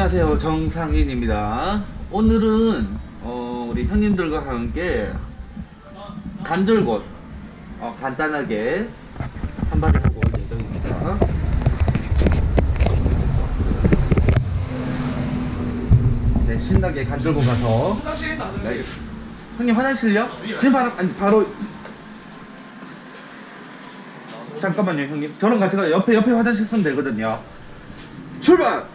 안녕하세요 정상인입니다 오늘은 어, 우리 형님들과 함께 간절곶 어, 간단하게 한마디 하고 올 예정입니다 네 신나게 간절곶 가서 화장실 나가세요. 네. 형님 화장실요? 지금 바로 아니 바로 잠깐만요 형님 저랑 같이 가 옆에 옆에 화장실 쓰면 되거든요 출발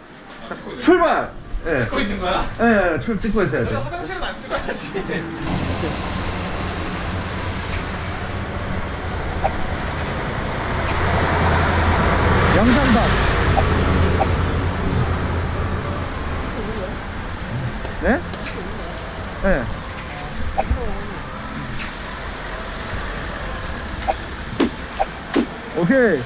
출발 예 찍고 있는 거야? 예, 출 찍고 있어야 돼. 화장실은 안 찍어야지. 영상박. 네? 네. 오케이.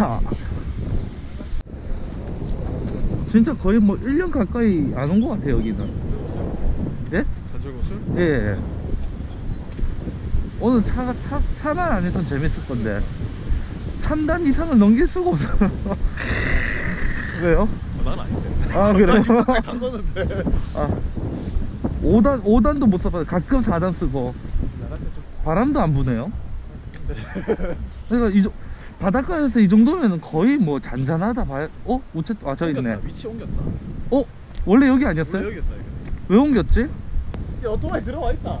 도착 진짜 거의 뭐 1년 가까이 안 온 것 같아요 여기는 예? 예, 예 오늘 차가 차, 차만 안 해선 재밌을 건데 3단 이상을 넘길 수가 없어 왜요? 난 아닌데. 아 그래요? 다 썼는데. 아 5단 5단도 못 써봐요 가끔 4단 쓰고. 바람도 안 부네요 그러니까 이 정- 바닷가에서 이 정도면 거의 뭐 잔잔하다 봐요 어? 우체 아저 있네. 위치 옮겼다. 어? 원래 여기 원래 아니었어요? 여기였다 이거. 왜 옮겼지? 야 오토바이 들어와 있다.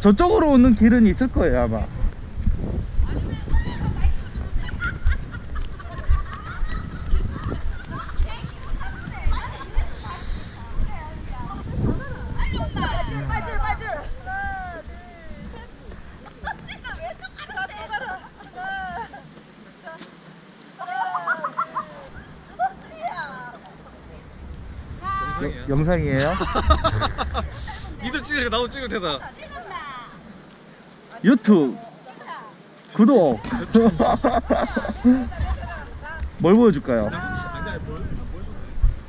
저쪽으로 오는 길은 있을 거예요 아마 맞을 맞을 맞을 하나 둘셋 왜 똑같은데 하나 영상이에요? 니들 찍으니까 나도 찍을 테다. 유튜브 구독 뭘 보여줄까요?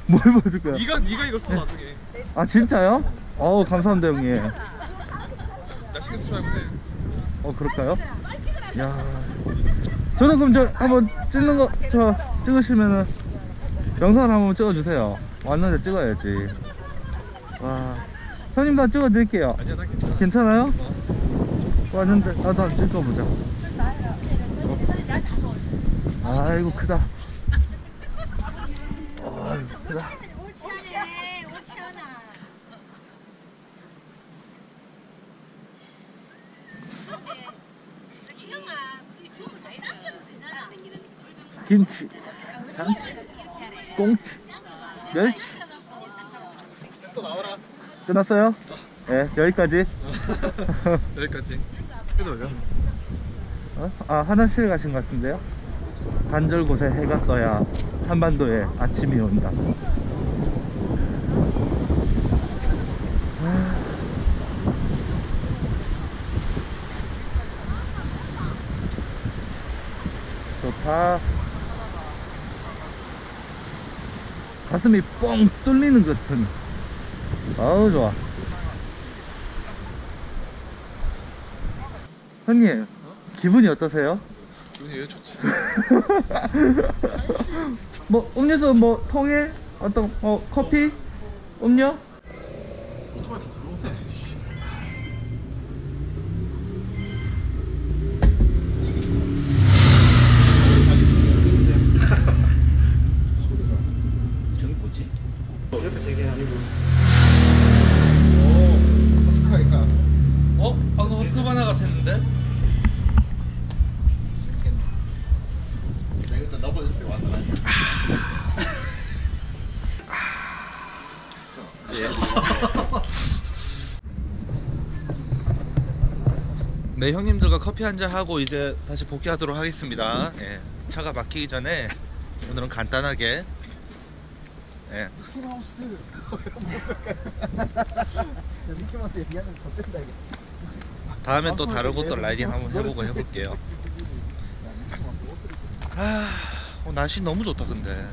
뭘 보여줄까요? 네가 네가 이거 써 나중에. 아 진짜요? 어우 감사합니다 형님 나 신경 쓰지 말고 해. 어 그럴까요? 야 저는 그럼 저 한번 찍는 거 저 찍으시면은 영상 한번 찍어주세요 왔는데 찍어야지 와 형님도 한 찍어 드릴게요 아니야 나 괜찮아. 괜찮아요? 어. 왔는데 나도 한번 찍어보자 아이고 크다 아이고 크다 김치 참치 꽁치 멸치. 끝났어요? 네 여기까지 여기까지. 왜? 어? 아 화장실 가신 것 같은데요? 간절 곳에 해가 떠야 한반도에 아침이 온다 아. 좋다 가슴이 뻥 뚫리는 것 같은 아우 좋아 형님 기분이 어떠세요? 기분이 왜 좋지? 뭐 음료수 뭐 통에 어떤 어 커피 음료 네 형님들과 커피 한잔 하고 이제 다시 복귀하도록 하겠습니다. 예, 차가 막히기 전에 오늘은 간단하게. 예. 미키마우스 미키마우스 얘기하면 더 뜬다 이게 다음에 또 다른 곳도 라이딩 한번 해보고 해볼게요. 아, 어, 날씨 너무 좋다 근데.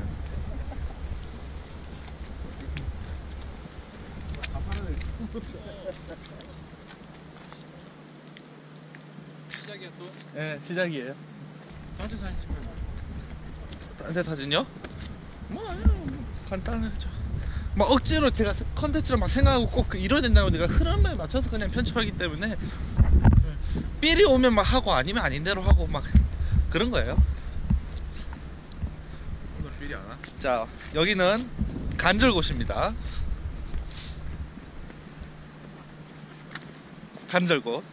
시작이야 또. 예, 시작이에요. 단체 사진 찍으면 딴데 사진요? 뭐 아니요, 뭐 간단하죠. 막 억지로 제가 컨텐츠를 막 생각하고 꼭그 이뤄야 된다고 내가 흐름에 맞춰서 그냥 편집하기 때문에 삘이 오면 막 하고 아니면 아닌 대로 하고 막 그런 거예요. 오늘 필이 안 와? 자 여기는 간절곶입니다 간절곶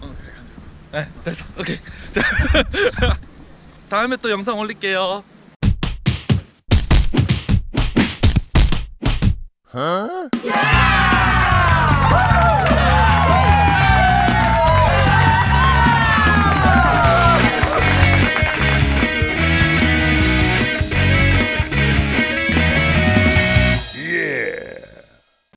어 그래 간절. 네 됐어. 오케이. 자 다음에 또 영상 올릴게요. 야!